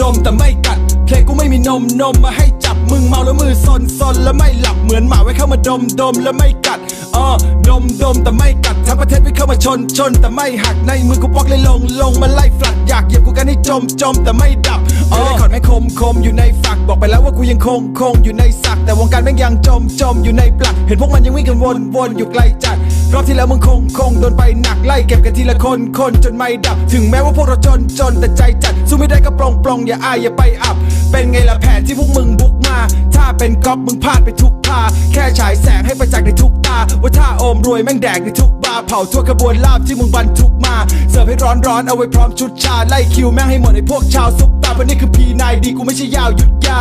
ดมแต่ไม่กัด เพลงกูไม่มีนมนมมาให้จับมึงเมาแล้วมือซนซนแล้วไม่หลับเหมือนหมาไว้เข้ามาดมดมแล้วไม่กัดอ๋อดมดมแต่ไม่กัดทั้งประเทศไม่เข้ามาชนชนแต่ไม่หักในมือกูปอกเลยลงลงมาไล่ฟลัดอยากเหยียบกูกันให้จมจมแต่ไม่ดับอ๋อขอดไม่คมคมอยู่ในฝักบอกไปแล้วว่ากูยังคงคงอยู่ในสักแต่วงการแม่งยังจมจมอยู่ในปลัก เห็นพวกมันยังวิ่งกันวนวนอยู่ไกลจัด รอบที่แล้วมึงคงคงโดนไปหนักไล่เก็บกันทีละคนคนจนไม่ดับ ถึงแม้ว่าพวกเราจนจนแต่ใจจัดสู้ไม่ได้ก็ปลงปลงอย่าอายอย่าไปอับ เป็นไงล่ะแผนที่พวกมึงบุกมา ถ้าเป็นก๊อปมึงพลาดไปทุกพาแค่ฉายแสงให้ประจักษ์ในทุกตา ว่าถ้าโอมรวยแม่งแดกในทุกบาร์เผาทั่วขบวนลาบที่มึงบรรทุกมาเสิร์ฟให้ร้อนร้อนเอาไว้พร้อมชุดชาไล่คิวแม่งให้หมดไอพวกชาวซุปตาวันนี้คือ ดีกูไม่ใช่ยาวหยุดยา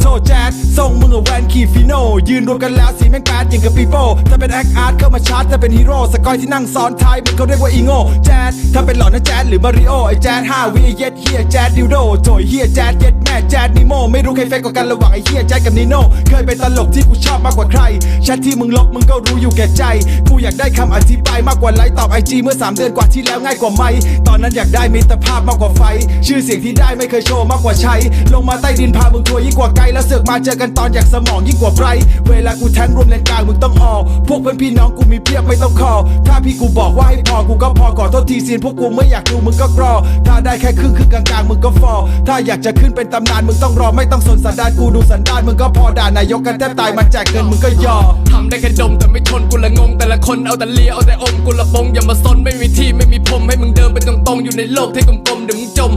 โทษแจ๊ดส่งมึงอะแวนขี่ฟิโน ยืนรวมกันแล้วสีแม่งแปดอย่างกับปีโป้ถ้าเป็นแอคอาร์ตเข้ามาชาร์จถ้าเป็นฮีโร่สกอยที่นั่งซ้อนท้ายมันเขาเรียกว่าอีโง่แจ๊ดถ้าเป็นหล่อนนะแจ๊ดหรือมาริโอไอแจ๊ดห้าวิเย็ดเฮียแจ๊ดดิวโดโถยเฮียแจ๊ดเย็ดแม่แจ๊ดนิโมไม่รู้ใครเฟกกว่ากันระหว่างไอเฮียแจ๊ดกับนิโน่เคยเป็นตลกที่กูชอบมากกว่าใครแชทที่มึงลบมึงก็รู้อยู่แก่ใจ กูอยากได้คำอธิบายมากกว่าไลค์ตอบไอจีเมื่อ 3 เดือนกว่าที่แล้วง่ายกว่าไหมตอนนั้นอยากได้มิตรภาพมากกว่าไฟ ชื่อเสียงที่ได้ไม่เคยโชว์มากกว่าใช้ลงมาใต้ดินพามึงทัวยิ่งกว่าไกลแล้วเสือกมาเจอกันตอนอยากสมองยิ่งกว่าไบรเวลากูแทงรวมเลนกลางมึงต้องออพวกเพื่อนพี่น้องกูมีเพียบไม่ต้องคอ ถ้าพี่กูบอกว่าให้พอกูก็พอขอโทษทีซีนพวกกูไม่อยากดูมึงก็กรอ ถ้าได้แค่ครึ่งครึ่งกลางๆมึงก็ฟอ ถ้าอยากจะขึ้นเป็นตำนานมึงต้องรอไม่ต้องสนสันดานกูดูสันดานมึงก็พอด่านายกกันแทบตายมันแจกเงินมึงก็ยอทำได้แค่ดมแต่ไม่ทนกูละงงแต่ละคนเอาแต่เลียเอาแต่อมกูละปงอย่ามาซนไม่มีที่ไม่มีพรมให้มึงเดินไปตรงๆอยู่ในโลกที่กลมๆเดี๋ยวมึงจม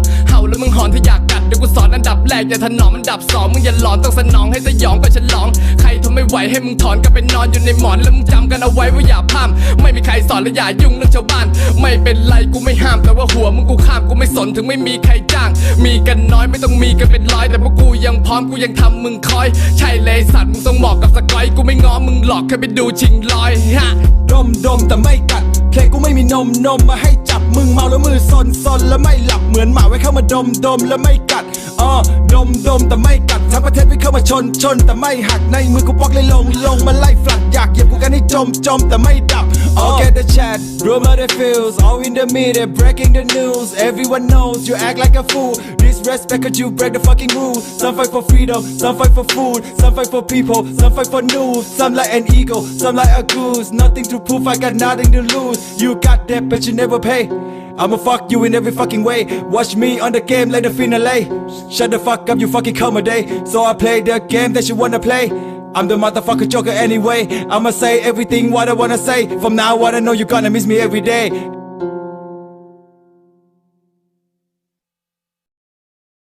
อนอันดับแรกอย่าถนอมอันดับสองมึงอย่าหลอนต้องสนองให้สยองก็ฉลอง ใครทนไม่ไหวให้มึงถอนก็ไปนอนอยู่ในหมอนแล้วมึงจำกันเอาไว้ว่าอย่าพาดไม่มีใครสอนและอย่ายุ่งเรื่องชาวบ้าน ไม่เป็นไรกูไม่ห้ามแต่ว่าหัวมึงกูข้ามกูไม่สนถึงไม่มีใครจ้าง มีกันน้อยไม่ต้องมีกันเป็นร้อยแต่พวกกูยังพร้อมกูยังทำมึงคอย ใช่เลยสัตว์มึงต้องเหมาะกับสกอยกูไม่ง้อมึงหลอกแค่ไปดูชิงลอยฮะดมดมแต่ไม่กัดเพลงกูไม่มีนมนมมาให้จับมึงเมาแล้วมือซนซนแล้วไม่หลับ ดมดมแล้วไม่กัดอ๋อดมดมแต่ไม่กัดทั้งประเทศไม่เข้ามาชนชนแต่ไม่หักในมือกูปอกเลยลงลงมาไล่ฟลัดอยากเหยียบกูกันให้จมจมแต่ไม่ดับ All get the chat rumor the feels all in the media breaking the news everyone knows you act like a fool disrespect cause you break the fucking rules some fight for freedom some fight for food some fight for people some fight for news some like an eagle some like a goose nothing to prove I got nothing to lose you got that but you never pay I'ma fuck you in every fucking way. Watch me on the game like the finale. Shut the fuck up, you fucking come a day. So I play the game that you wanna play. I'm the motherfucker joker anyway. I'ma say everything what I wanna say. From now on, I know you're gonna miss me every day.